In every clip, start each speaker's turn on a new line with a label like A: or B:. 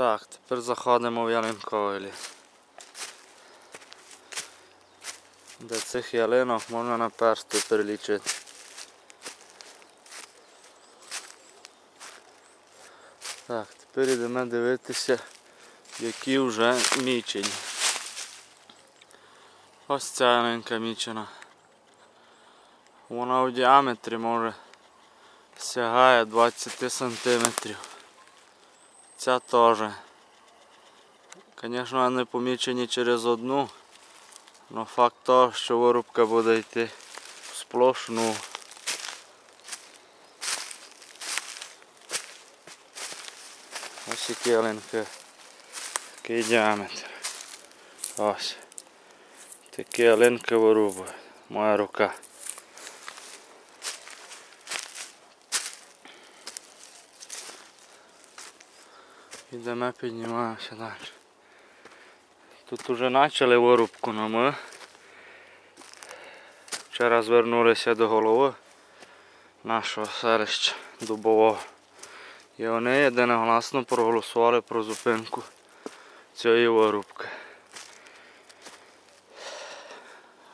A: Так, тепер заходимо в ялинковий. Де цих ялинок можна на персти перелічити. Так, тепер йдемо дивитися, які вже мічені. Ось ця ялинка мічена. Вона у діаметрі може сягає 20 сантиметрів. Ця теж. Звісно, не помічені через одну, але факт того, що вирубка буде йти в сплошну. Ось які ялинки, такий діаметр. Ось. Такі ялинки вирубує. Моя рука. Ідемо піднімаємося далі. Тут уже почали вирубку, але ми вчора звернулися до голови нашого селища Дубового. І вони єдиногласно проголосували про зупинку цієї вирубки.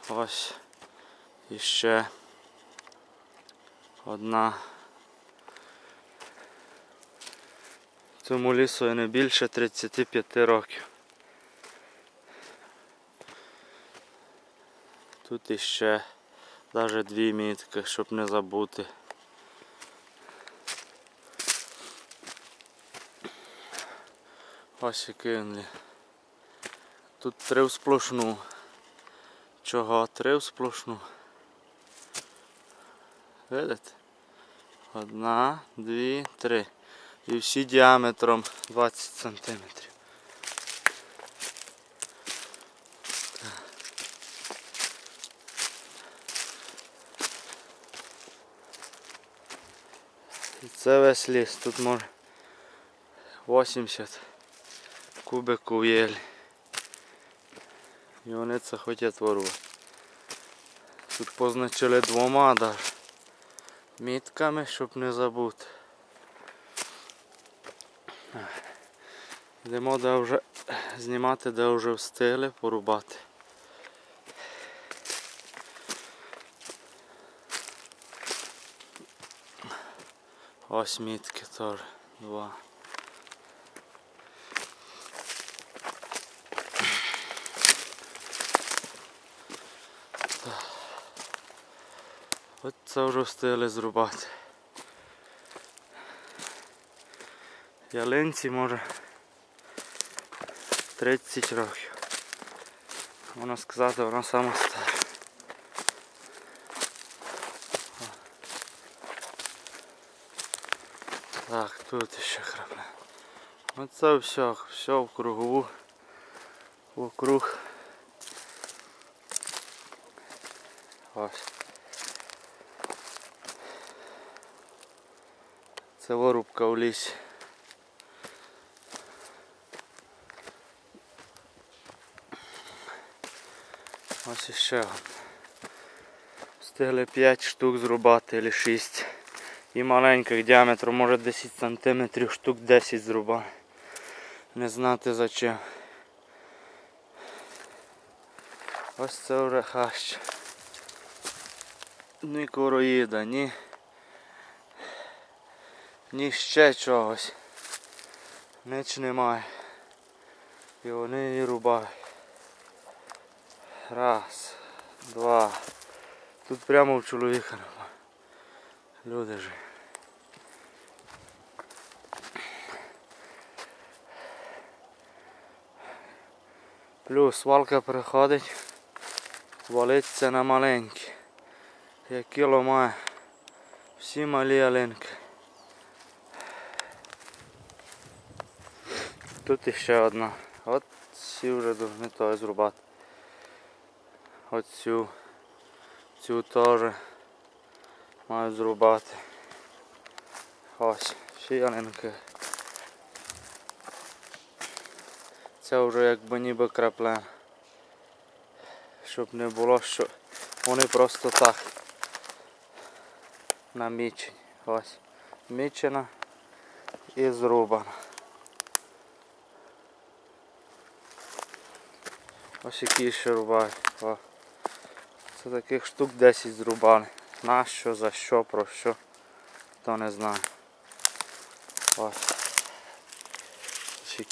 A: Ось іще одна. Цьому лісу не більше 35 років. Тут іще навіть дві мітки, щоб не забути. Ось який він. Тут три сплошну. Чого три сплошну? Видите? Одна, дві, три. І всі діаметром 20 сантиметрів. І це весь ліс. Тут може 80 кубиків єлі. І вони це хочуть ворувати. Тут позначили двома даже мітками, щоб не забути. Йдемо де вже знімати, де вже встигли порубати. Ось мітки теж два. От це вже встигли зрубати. Ялинці може 30 років. Можна сказати, вона сама стара. Так, тут ще храпле. Оце все, все в кругу, вокруг. Ось. Це вирубка в лісі. Ось іще. один. Встигли 5 штук зрубати або 6. І маленьких діаметром, може 10 см, штук 10 зрубали. Не знати за чим. Ось це вже хащ. Ні короїда, ні. Ні ще чогось. Ніч немає. І вони її рубають. Раз, два. Тут прямо в чоловіка. Люди ж. Плюс валка приходить, валиться на маленькі. Як кіло має. Всі малі ялинки. Тут іще одна. От ці вже повинні той зрубати оцю, цю теж маю зрубати. Ось, ще. Це вже якби ніби краплен. Щоб не було, що вони просто так намічені. Ось. Мічена і зрубана. Ось які ще рубають. Це таких штук 10 зрубали. На що, за що, про що, то не знаю. Ось.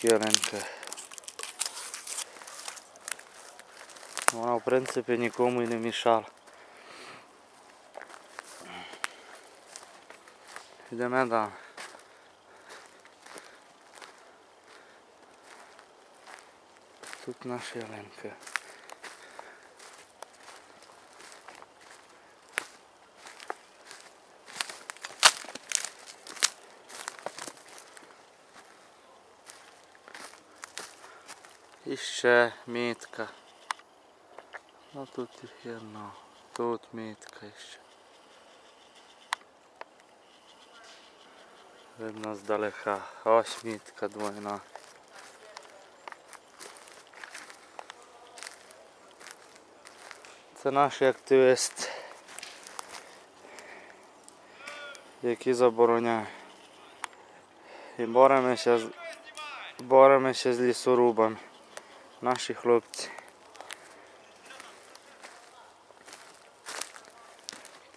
A: Ринки. Вона в принципі нікому і не мішала. Йдемо далі. Тут наша ялинка. І ще мітка. Ну тут гірно. Тут мітка ще. Видно здалека. Ось мітка двойна. Це наші активісти, які забороняють. І боремося з, боремося з лісорубами. Наші хлопці.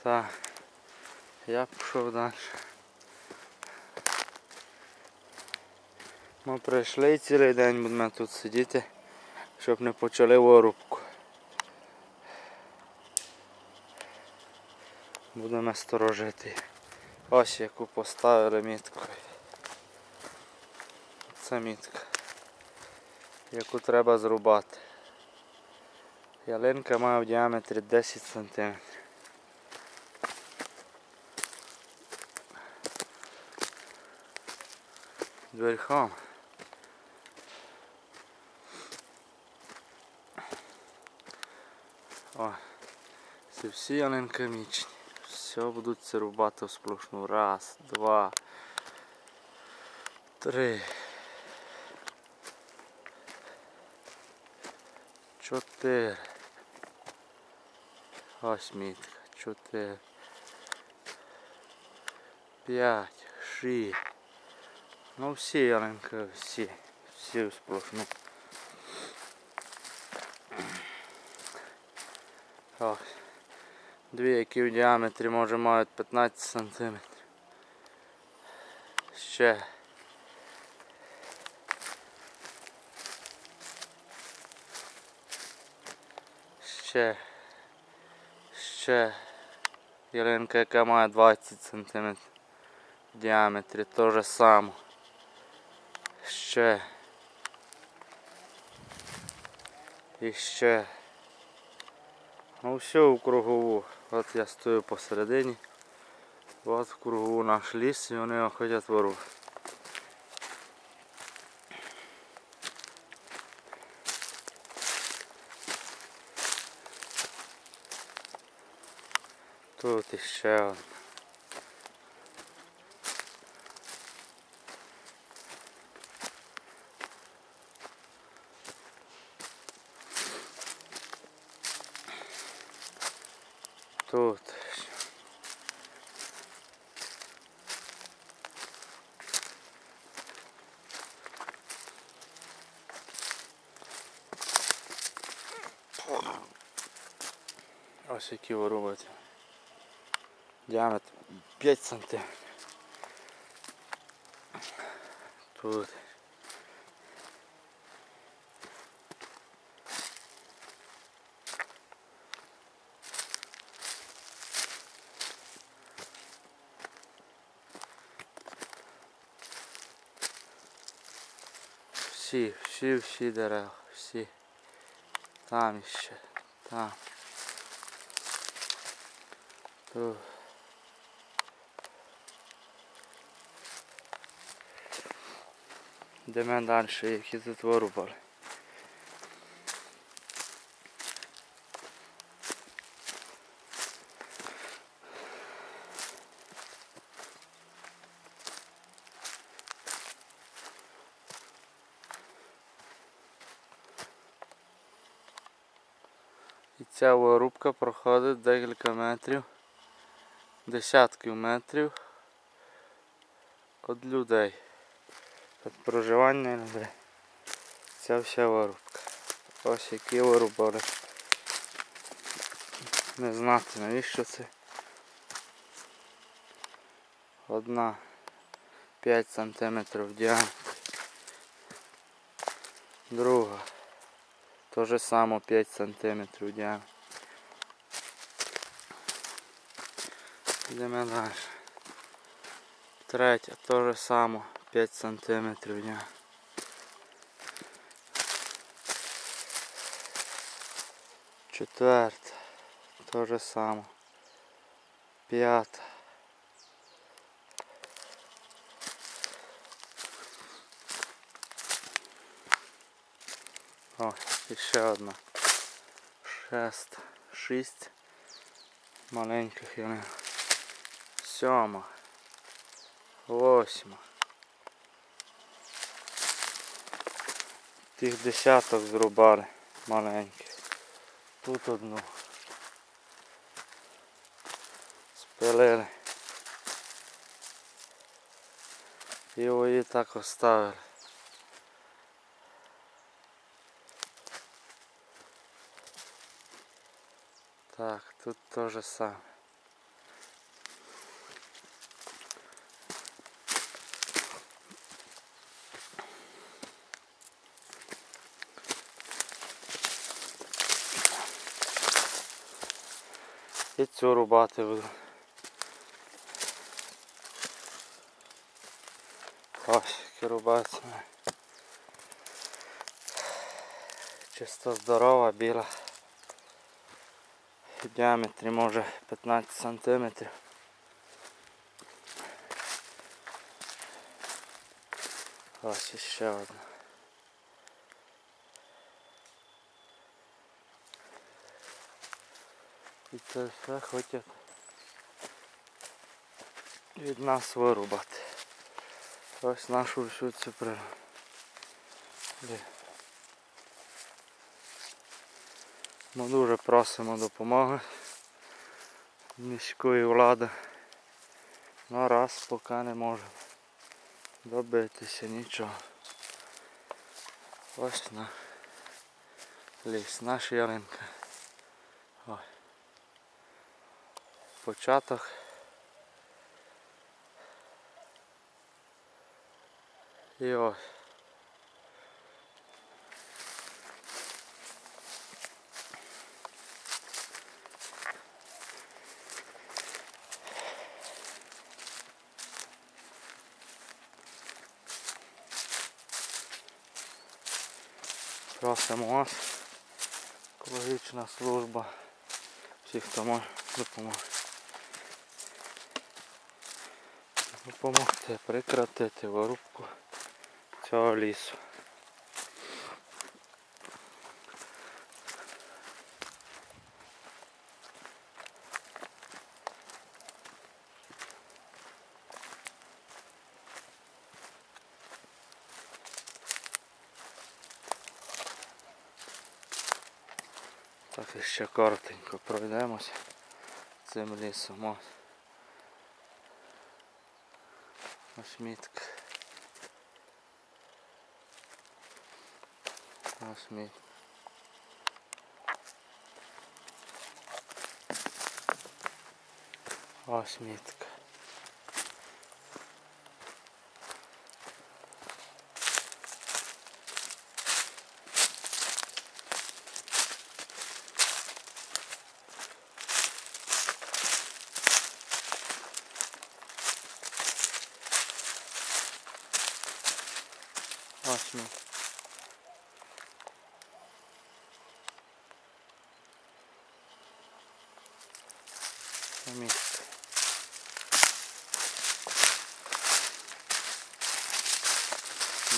A: Так, я пішов далі. Ми прийшли цілий день будемо тут сидіти, щоб не почали вирубку. Будемо сторожити. Ось яку поставили мітку. Це мітка, яку треба зрубати. Ялинка має в діаметрі 10 см. Верхом. О, це всі ялинки мічні. Все будуть це в сплошну. Раз, два, три. Чотири. Ось мітка. Чотири. П'ять. Шість. Ну всі ялинки, всі. Всі в. Ось. Дві, які в діаметрі може мають 15 см. Ще. Ще. Ще. Ялинка, яка має 20 см в діаметрі, то же саме. Ще. І ще. Ну все в кругову. От я стою посередині. От в кругову наш ліс і вони його хочуть вирубати. Тут іще одна. Тут. Ось які вирубати Діаметр 5 см. Тут. Всі, всі, всі дерева, всі. Там іще, там. Тут. Йдемо далі, які тут вирубали. І ця вирубка проходить декілька метрів, десятків метрів від людей. Від проживання людей. Ця вся вирубка. Ось які вирубали. Не знати навіщо це. Одна 5 см в діаметрі. Друга. То же само 5 см в діаметрі. Йдемо далі. Третя, то же само 5 см в діаметрі. Четверта. То же само. П'ята. О, і ще одна. Шеста. Шість маленьких ялин. Сьома. Восьма. Тих десяток зрубали маленьких. Тут одну. Спилили. І її так оставили. Так, тут то саме. І цю рубати буду. Ось, які рубаються. Чисто здорова, біла. В діаметрі може 15 сантиметрів. Ось іще одна. І це все хочуть від нас вирубати. Ось нашу всю цю природу. Ми дуже просимо допомоги міської влади. Ну раз поки не можемо добитися нічого. Ось на ліс, наша ялинка. Початок. І ось. Просимо вас, екологічна служба, всіх, хто може допоможе. Допомогти прекратити вирубку цього лісу. Так ще коротенько пройдемося цим лісом. Ось. Ось мітка. Це місце.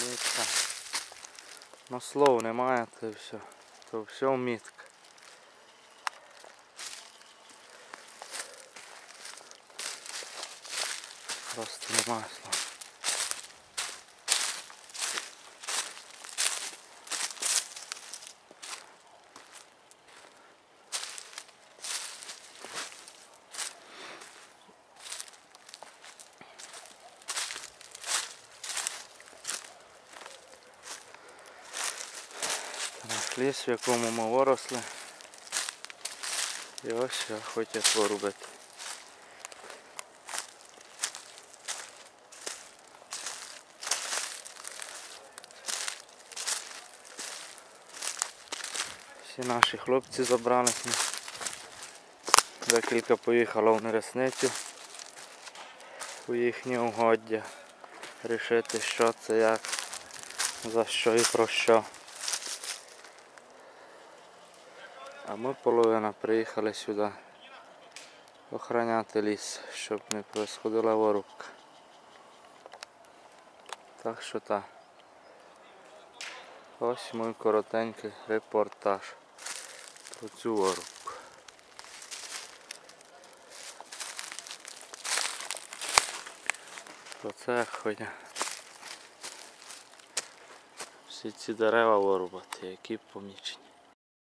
A: Мітка. Ну слов немає, то все. То все мітка. Просто немає слов. Ліс, в якому ми виросли. І ось його хочуть вирубити. Всі наші хлопці забралися. Декілька поїхало в нересницю у їхнє угоддя. Рішити, що це як, за що і про що. А ми половина приїхали сюди охороняти ліс, щоб не происходила ворубка. Так що так. Ось мій коротенький репортаж про цю ворубку. Про це як. Всі ці дерева вирубати, які помічені.